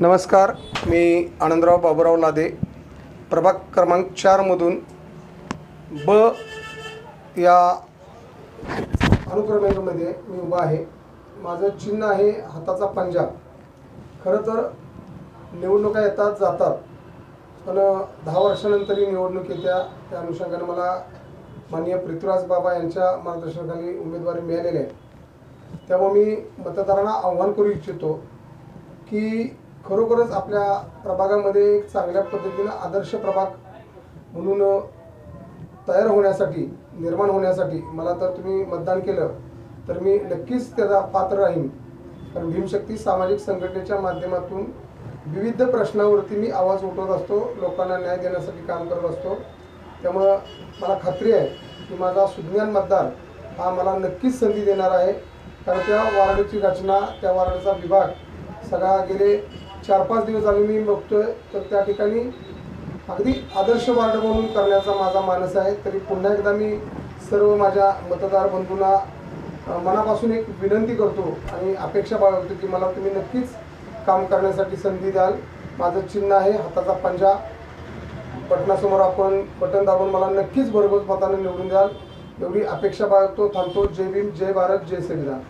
नमस्कार मी आनंदराव बाबूराव लादे. प्रभाग क्रमांक चारमधून ब या अनुक्रमेमध्ये मी उभा आहे. माझं चिन्ह आहे हाताचा पंजा. खरं तर निवडणुका येतात जातात पण दहा वर्षानंतर ही निवडणूक येत्या. त्या अनुषंगाने मला माननीय पृथ्वीराज बाबा यांच्या मार्गदर्शनाखाली उमेदवारी मिळालेली आहे. त्यामुळे मी मतदारांना आव्हान करू इच्छितो की खरोखरच आपल्या प्रभागामध्ये एक चांगल्या पद्धतीनं आदर्श प्रभाग म्हणून तयार होण्यासाठी निर्माण होण्यासाठी मला तर तुम्ही मतदान केलं तर मी नक्कीच त्याचा पात्र राहीन. कारण भीमशक्ती सामाजिक संघटनेच्या माध्यमातून विविध प्रश्नावरती मी आवाज उठवत असतो लोकांना न्याय देण्यासाठी काम करत असतो. त्यामुळं मला खात्री आहे की माझा सुज्ञान मतदार हा मला नक्कीच संधी देणार आहे. कारण त्या वार्डची रचना त्या वार्डचा विभाग सगळा गेले चार पाच दिवस झाले मी बघतोय तर त्या ठिकाणी अगदी आदर्श वार्ड म्हणून करण्याचा माझा मानस आहे. तरी पुन्हा एकदा मी सर्व माझ्या मतदार बंधूंना मनापासून एक विनंती करतो आणि अपेक्षा बाळगतो की मला तुम्ही नक्कीच काम करण्यासाठी संधी द्याल. माझं चिन्ह आहे हाताचा पंजा. बटनासमोर आपण बटन दाबून मला नक्कीच भरघोस मताने निवडून द्याल. एवढी अपेक्षा बाळगतो थांबतो. जय भीम जय भारत जय संविधान